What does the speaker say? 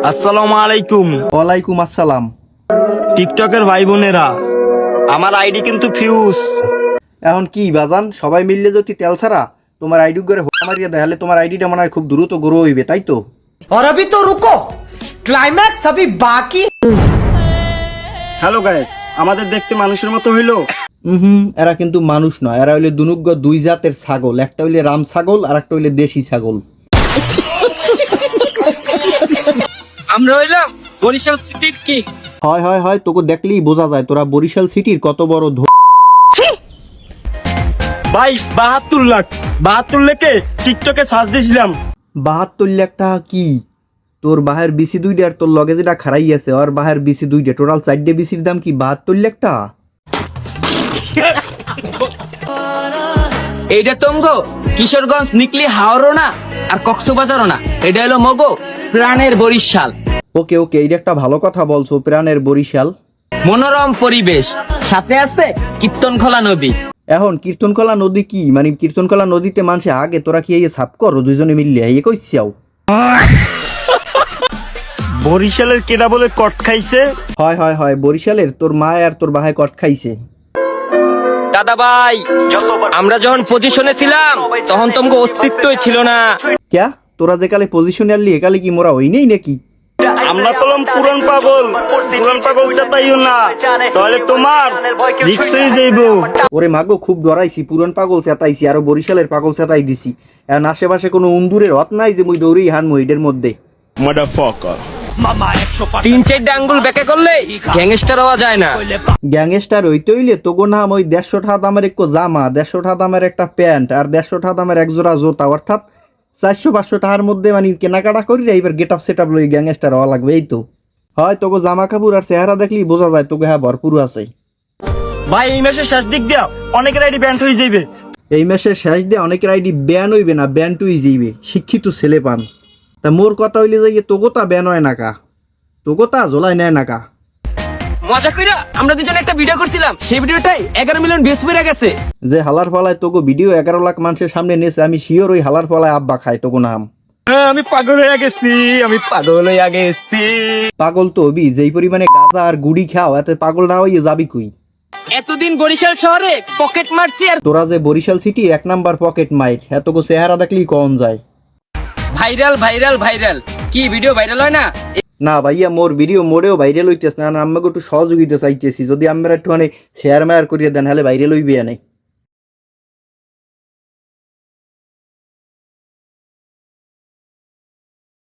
আসসালামু আলাইকুম ওয়ালাইকুম আসসালাম টিকটকের ভাই বোনেরা আমার আইডি কিন্তু ফিউজ এখন কি বাজান সবাই মিললে যদি তেল ছাড়া তোমার আইডি করে হোলা মারিয়ে দেখালে তোমার আইডিটা মনে হয় খুব দ্রুত গ্রো হইবে তাই তো और अभी तो रुको क्लाइमैक्स अभी बाकी হ্যালো গাইস আমাদের দেখতে মানুষের মতো হইলো হুম এরা কিন্তু মানুষ নয় এরা হইলে দুনুগ্গ দুই জাতের ছাগল একটা হইলে রাম ছাগল আর একটা হইলে দেশি ছাগল আমরা হইলাম বরিশাল সিটির কি? হয় হয় হয় তোকে দেখলেই বোঝা যায় তোরা বরিশাল সিটির কত বড় ধ ভাই বাহাত্তর লাখ। বাহাত্তর লেখে টিকটকে সার্চ দিয়েছিলাম। বাহাত্তর লাখ টাকা কি? তোর বাহের বিসি দুইটা আর তোর লগে যেটা খারাই আছে আর বাহের বিসি দুইটা। টোটাল চারটে বিসির দাম কি বাহাত্তর লাখ টাকা? এইটা তোমগো কিশোরগঞ্জ নিকলি হাওড়ও না আর কক্সবাজারও না। এটা হলো মগো প্রাণের বরিশাল। ওকে ওকে এইটা একটা ভালো কথা বলছো প্রাণের বরিশাল। মনোরম পরিবেশ। সাথে আছে কীর্তনখোলা নদী। এখন কীর্তনকলা নদী কি? মানে কীর্তনকলা নদীতে মানুষে আগে তোরা কি এই সাপ করো দুজনে মিললে? এই কইছাও বরিশালের কেডা বলে কট খাইছে? হয় হয় হয় বরিশালের তোর মা আর তোর বাহায় কট খাইছে। দাদা ভাই আমরা যখন পজিশনে ছিলাম তখন তোমাকে অস্তিত্বই ছিল না। ক্যা? তোরা যে কালে পজিশনে আনলি একালে কি মোরা হই নেই নাকি? আমরা পেলাম পুরন পাগল। পুরন পাগল চেতাইও না। তাহলে তোমার রিক্স হয়ে যাইব। ওরে মাগো খুব ডরাইছি। পুরন পাগল চেতাইছি আরও বরিশালের পাগল চেতাই দিছি। এখন আশেপাশে কোনো উন্দুরের হত নাই যে মুই দৌড়েই হান মহিডের মধ্যে। তিন চারটা আঙ্গুল বেঁকে করলে গ্যাংস্টার হওয়া যায় না। গ্যাংস্টার হইতে হইলে তোগো নাম ওই দেড়শো টাকা দামের একটু জামা দেড়শো টাকা দামের একটা প্যান্ট আর দেড়শো টাকা দামের এক জোড়া জোতা অর্থাৎ চারশো পাঁচশো টাকার মধ্যে মানে কেনাকাটা করি রে, এবার গেট আপ সেট আপ লই গ্যাংস্টার হওয়া লাগবে এই তো। হয় তোকে জামা কাপড় আর চেহারা দেখলি বোঝা যায় তোকে হ্যাঁ ভরপুর আছে। ভাই এই মাসের শেষ দিক দিয়া অনেকের আইডি ব্যান্ড হয়ে যাইবে। এই মাসের শেষ দিয়ে অনেকের আইডি ব্যান হইবে না ব্যান টুই যাইবে শিক্ষিত ছেলে পান। তা মোর কথা হইলে যাই তোগো তা ব্যান হয় নাকা তোগো তা জোলাই নেয় নাকা মজা কইরা আমরা দুজনে একটা ভিডিও করছিলাম। সেই ভিডিওটাই এগারো মিলিয়ন ভিউজ পেয়ে গেছে। যে হালার ফলায় তোগো ভিডিও এগারো লাখ মানুষের সামনে নেছে আমি শিওর ওই হালার ফলায় আব্বা খায় তোগো নাম। হ্যাঁ, আমি পাগল হয়ে গেছি আমি পাগল হয়ে গেছি। পাগল তো হবি যেই পরিমাণে গাঁজা আর গুড়ি খাও এতে পাগল না হইয়ে যাবি কই? এতদিন বরিশাল শহরে পকেট মারছি আর তোরা যে বরিশাল সিটি এক নাম্বার পকেট মাইর এতগো চেহারা দেখলেই কম যায়। Viral viral viral. কি ভিডিও ভাইরাল হয় না? না ভাইয়া, মোর ভিডিও মোড়েও ভাইরাল হইতেছে না আমাকে একটু সহযোগিতা চাইতেছি। যদি আমরা একটু মানে শেয়ার মেয়ার করিয়ে দেন হলে ভাইরাল হইবে নাই